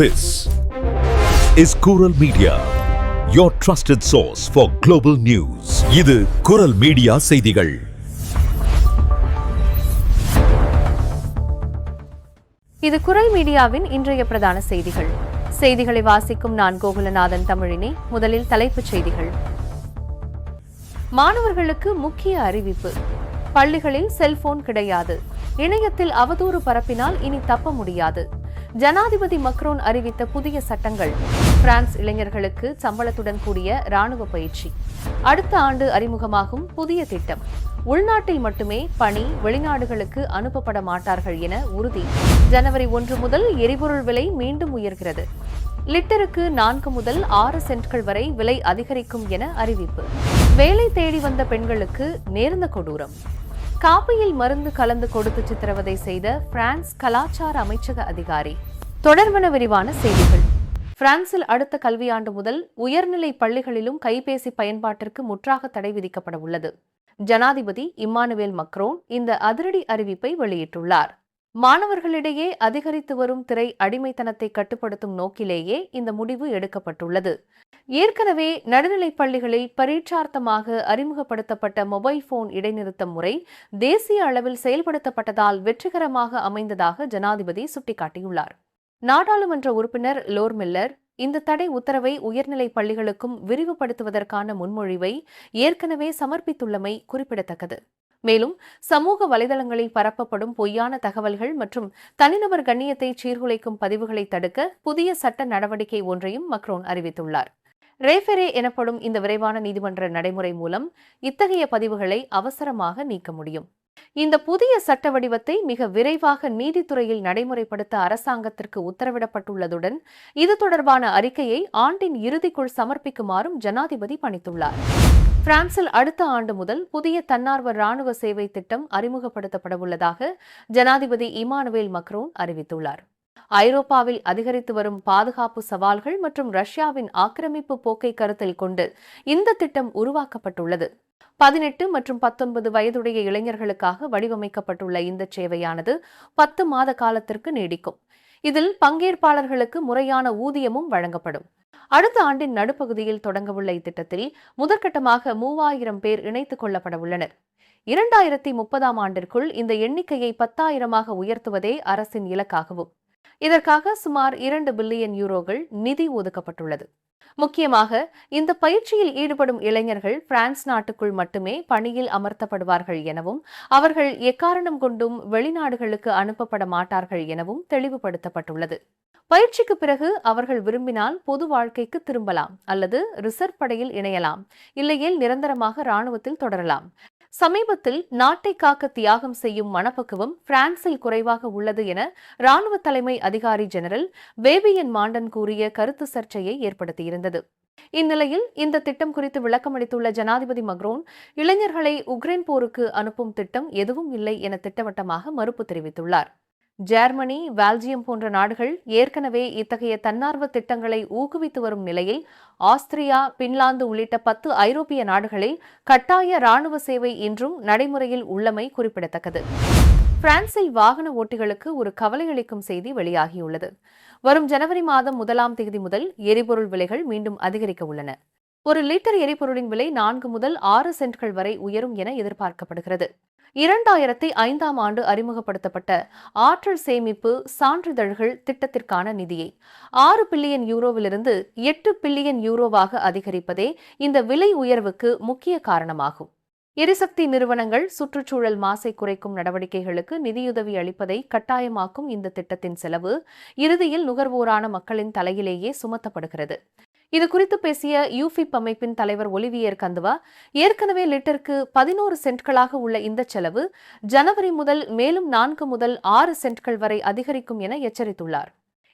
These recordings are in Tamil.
This is Kural Media, your trusted source for global news. இது குரல் மீடியா செய்திகள். இது குரல் மீடியாவின் இன்றைய பிரதான செய்திகள். செய்திகளை வாசிக்கும் நான் கோகுலநாதன் தமிழினி முதலில் தலைப்புச் செய்திகள். மாணவர்களுக்கு முக்கிய அறிவிப்பு. பள்ளிகளில் செல்போன் கிடையாது. இணையத்தில் அவதூறு பரப்பினால் இனி தப்ப முடியாது. ஜனாதிபதி மக்ரோன் அறிவித்த புதிய சட்டங்கள். பிரான்ஸ் இளைஞர்களுக்கு சம்பளத்துடன் கூடிய ராணுவ பயிற்சி. அடுத்த ஆண்டு அறிமுகமாகும் புதிய திட்டம். உள்நாட்டில் மட்டுமே பணி வெளிநாடுகளுக்கு அனுப்பப்பட மாட்டார்கள் என உறுதி. ஜனவரி ஒன்று முதல் எரிபொருள் விலை மீண்டும் உயர்கிறது. லிட்டருக்கு நான்கு முதல் ஆறு சென்ட்கள் வரை விலை அதிகரிக்கும் என அறிவிப்பு. வேலை தேடி வந்த பெண்களுக்கு நேர்ந்த கொடூரம். காப்பியில் மருந்து கலந்து கொடுத்து சித்திரவதை செய்த பிரான்ஸ் கலாச்சார அமைச்சக அதிகாரி. தொடர்பன விரிவான செய்திகள். பிரான்சில் அடுத்த கல்வியாண்டு முதல் உயர்நிலை பள்ளிகளிலும் கைபேசி பயன்பாட்டிற்கு முற்றாக தடை விதிக்கப்பட உள்ளது. ஜனாதிபதி இம்மானுவேல் மக்ரோன் இந்த அதிரடி அறிவிப்பை வெளியிட்டுள்ளார். மாணவர்களிடையே அதிகரித்து வரும் திரை அடிமைத்தனத்தை கட்டுப்படுத்தும் நோக்கிலேயே இந்த முடிவு எடுக்கப்பட்டுள்ளது. ஏற்கனவே நடுநிலைப் பள்ளிகளில் பரீட்சார்த்தமாக அறிமுகப்படுத்தப்பட்ட மொபைல் போன் இடைநிறுத்தம் முறை தேசிய அளவில் செயல்படுத்தப்பட்டதால் வெற்றிகரமாக அமைந்ததாக ஜனாதிபதி சுட்டிக்காட்டியுள்ளார். நாடாளுமன்ற உறுப்பினர் லோர் மில்லர் இந்த தடை உத்தரவை உயர்நிலைப் பள்ளிகளுக்கும் விரிவுபடுத்துவதற்கான முன்மொழிவை ஏற்கனவே சமர்ப்பித்துள்ளமை குறிப்பிடத்தக்கது. மேலும் சமூக வலைதளங்களில் பரப்பப்படும் பொய்யான தகவல்கள் மற்றும் தனிநபர் கண்ணியத்தை சீர்குலைக்கும் பதிவுகளை தடுக்க புதிய சட்ட நடவடிக்கை ஒன்றையும் மக்ரோன் அறிவித்துள்ளார். ரேஃபெரே எனப்படும் இந்த விரைவான நீதிமன்ற நடைமுறை மூலம் இத்தகைய பதிவுகளை அவசரமாக நீக்க முடியும். இந்த புதிய சட்ட வடிவத்தை மிக விரைவாக நீதித்துறையில் நடைமுறைப்படுத்த அரசாங்கத்திற்கு உத்தரவிடப்பட்டுள்ளதுடன் இது தொடர்பான அறிக்கையை ஆண்டின் இறுதிக்குள் சமர்ப்பிக்குமாறும் ஜனாதிபதி பணித்துள்ளார். பிரான்சில் அடுத்த ஆண்டு முதல் புதிய தன்னார்வ ராணுவ சேவை திட்டம் அறிமுகப்படுத்தப்படவுள்ளதாக ஜனாதிபதி இமானுவேல் மக்ரோன் அறிவித்துள்ளார். ஐரோப்பாவில் அதிகரித்து வரும் பாதுகாப்பு சவால்கள் மற்றும் ரஷ்யாவின் ஆக்கிரமிப்பு போக்கை கருத்தில் கொண்டு இந்த திட்டம் உருவாக்கப்பட்டுள்ளது. பதினெட்டு மற்றும் பத்தொன்பது வயதுடைய இளைஞர்களுக்காக வடிவமைக்கப்பட்டுள்ள இந்த சேவையானது பத்து மாத காலத்திற்கு நீடிக்கும். இதில் பங்கேற்பாளர்களுக்கு முறையான ஊதியமும் வழங்கப்படும். அடுத்த ஆண்டின் நடுப்பகுதியில் தொடங்கவுள்ள இத்திட்டத்தில் முதற்கட்டமாக மூவாயிரம் பேர் இணைத்துக் கொள்ளப்பட உள்ளனர். இரண்டாயிரத்தி முப்பதாம் ஆண்டிற்குள் இந்த எண்ணிக்கையை பத்தாயிரமாக உயர்த்துவதே அரசின் இலக்காகவும். இதற்காக சுமார் இரண்டு பில்லியன் யூரோகள் நிதி ஒதுக்கப்பட்டுள்ளது. முக்கியமாக இந்த பயிற்சியில் ஈடுபடும் இளைஞர்கள் பிரான்ஸ் நாட்டுக்குள் மட்டுமே பணியில் அமர்த்தப்படுவார்கள் எனவும் அவர்கள் எக்காரணம் கொண்டும் வெளிநாடுகளுக்கு அனுப்பப்பட மாட்டார்கள் எனவும் தெளிவுபடுத்தப்பட்டுள்ளது. பயிற்சிக்கு பிறகு அவர்கள் விரும்பினால் பொது வாழ்க்கைக்கு திரும்பலாம் அல்லது ரிசர்வ் படையில் இணையலாம் இல்லையேல் நிரந்தரமாக ராணுவத்தில் தொடரலாம். சமீபத்தில் நாட்டை காக்க தியாகம் செய்யும் மனப்பக்குவம் பிரான்சில் குறைவாக உள்ளது என ராணுவ தலைமை அதிகாரி ஜெனரல் பேபியன் மாண்டன் கூறிய கருத்து சர்ச்சையை ஏற்படுத்தியிருந்தது. இந்நிலையில் இந்த திட்டம் குறித்து விளக்கமளித்துள்ள ஜனாதிபதி மக்ரோன் இளைஞர்களை உக்ரைன் போருக்கு அனுப்பும் திட்டம் எதுவும் இல்லை என திட்டவட்டமாக மறுப்பு தெரிவித்துள்ளார். ஜெர்மனி பெல்ஜியம் போன்ற நாடுகள் ஏற்கனவே இத்தகைய தன்னார்வ திட்டங்களை ஊக்குவித்து வரும் நிலையில் ஆஸ்திரியா பின்லாந்து உள்ளிட்ட பத்து ஐரோப்பிய நாடுகளில் கட்டாய ராணுவ சேவை இன்றும் நடைமுறையில் உள்ளமை குறிப்பிடத்தக்கது. பிரான்சில் வாகன ஓட்டிகளுக்கு ஒரு கவலையளிக்கும் செய்தி வெளியாகியுள்ளது. வரும் ஜனவரி மாதம் முதலாம் தேதி முதல் எரிபொருள் விலைகள் மீண்டும் அதிகரிக்க உள்ளன. ஒரு லிட்டர் எரிபொருளின் விலை நான்கு முதல் ஆறு சென்ட்கள் வரை உயரும் என எதிர்பார்க்கப்படுகிறது. இரண்டாயிரத்தி ஐந்தாம் ஆண்டு அறிமுகப்படுத்தப்பட்ட ஆற்றல் சேமிப்பு சான்றிதழ்கள் திட்டத்திற்கான நிதியை ஆறு பில்லியன் யூரோவிலிருந்து எட்டு பில்லியன் யூரோவாக அதிகரிப்பதே இந்த விலை உயர்வுக்கு முக்கிய காரணமாகும். எரிசக்தி நிறுவனங்கள் சுற்றுச்சூழல் மாசை குறைக்கும் நடவடிக்கைகளுக்கு நிதியுதவி அளிப்பதை கட்டாயமாக்கும் இந்த திட்டத்தின் செலவு இறுதியில் நுகர்வோரான மக்களின் தலையிலேயே சுமத்தப்படுகிறது. இது குறித்து பேசிய யூபிப் அமைப்பின் தலைவர் ஒலிவியர் கந்துவா ஏற்கனவே லிட்டருக்கு பதினோரு சென்ட்களாக உள்ள இந்த செலவு ஜனவரி முதல் மேலும் நான்கு முதல் ஆறு சென்ட்கள் வரை அதிகரிக்கும் என எச்சரித்துள்ளார்.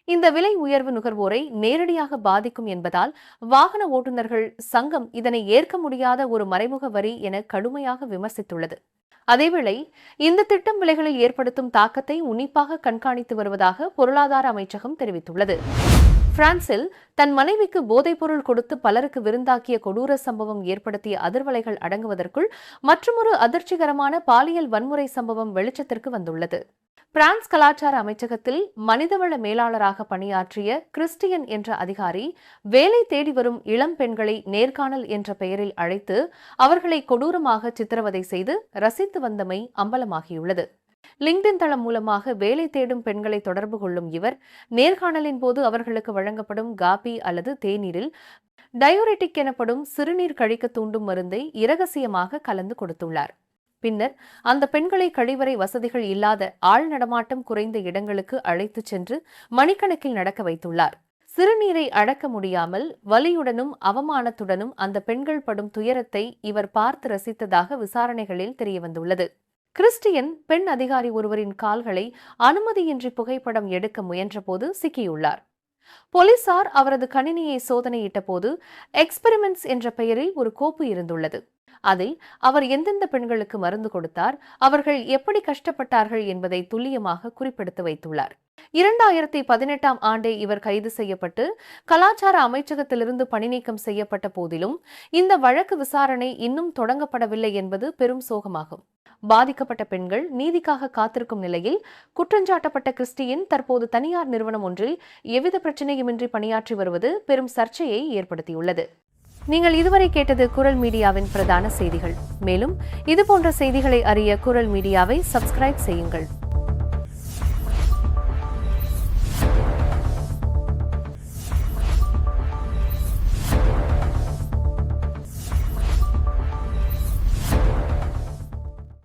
இந்த விலை உயர்வு நுகர்வோரை நேரடியாக பாதிக்கும் என்பதால் வாகன ஓட்டுநர்கள் சங்கம் இதனை ஏற்க முடியாத ஒரு மறைமுக வரி என கடுமையாக விமர்சித்துள்ளது. அதேவேளை இந்த திட்டம் விலைகளில் ஏற்படுத்தும் தாக்கத்தை உன்னிப்பாக கண்காணித்து வருவதாக பொருளாதார அமைச்சகம் தெரிவித்துள்ளது. பிரான்சில் தன் மனைவிக்கு போதைப்பொருள் கொடுத்து பலருக்கு விருந்தாக்கிய கொடூர சம்பவம் ஏற்படுத்திய அதிர்வலைகள் அடங்குவதற்குள் மற்றொரு அதிர்ச்சிகரமான பாலியல் வன்முறை சம்பவம் வெளிச்சத்திற்கு வந்துள்ளது. பிரான்ஸ் கலாச்சார அமைச்சகத்தில் மனிதவள மேலாளராக பணியாற்றிய கிறிஸ்டியன் என்ற அதிகாரி வேலை தேடி வரும் இளம் பெண்களை நேர்காணல் என்ற பெயரில் அழைத்து அவர்களை கொடூரமாக சித்திரவதை செய்து ரசித்து வந்தமை அம்பலமாகியுள்ளது. லிங்க்டின் தளம் மூலமாக வேலை தேடும் பெண்களை தொடர்பு கொள்ளும் இவர். நேர்காணலின் போது அவர்களுக்கு வழங்கப்படும் காபி அல்லது தேநீரில் டயோரெட்டிக் எனப்படும் சிறுநீர் கழிக்க தூண்டும் மருந்தை இரகசியமாக கலந்து கொடுத்துள்ளார். பின்னர் அந்த பெண்களை கழிவறை வசதிகள் இல்லாத ஆள் நடமாட்டம் குறைந்த இடங்களுக்கு அழைத்துச் சென்று மணிக்கணக்கில் நடக்க வைத்துள்ளார். சிறுநீரை அடக்க முடியாமல் வலியுடனும் அவமானத்துடனும் அந்த பெண்கள் படும் துயரத்தை இவர் பார்த்து ரசித்ததாக விசாரணைகளில் தெரியவந்துள்ளது. கிறிஸ்டியன் பெண் அதிகாரி ஒருவரின் கால்களை அனுமதியின்றி புகைப்படம் எடுக்க முயன்றபோது சிக்கியுள்ளார். போலீசார் அவரது கணினியை சோதனையிட்ட போது எக்ஸ்பெரிமெண்ட்ஸ் என்ற பெயரில் ஒரு கோப்பு இருந்துள்ளது. அதில் அவர் எந்தெந்த பெண்களுக்கு மருந்து கொடுத்தார் அவர்கள் எப்படி கஷ்டப்பட்டார்கள் என்பதை துல்லியமாக குறிப்பெடுத்து வைத்துள்ளார். இரண்டாயிரத்தி பதினெட்டாம் ஆண்டே இவர் கைது செய்யப்பட்டு கலாச்சார அமைச்சகத்திலிருந்து பணிநீக்கம் செய்யப்பட்ட போதிலும் இந்த வழக்கு விசாரணை இன்னும் தொடங்கப்படவில்லை என்பது பெரும் சோகமாகும். பாதிக்கப்பட்ட பெண்கள் நீதிக்காக காத்திருக்கும் நிலையில் குற்றஞ்சாட்டப்பட்ட கிறிஸ்டியின் தற்போது தனியார் நிறுவனம் ஒன்றில் எவ்வித பிரச்சனையுமின்றி பணியாற்றி வருவது பெரும் சர்ச்சையை ஏற்படுத்தியுள்ளது. நீங்கள் இதுவரை கேட்டது குரல் மீடியாவின் பிரதான செய்திகள். மேலும் இதுபோன்ற செய்திகளை அறிய குரல் மீடியாவை சப்ஸ்கிரைப் செய்யுங்கள்.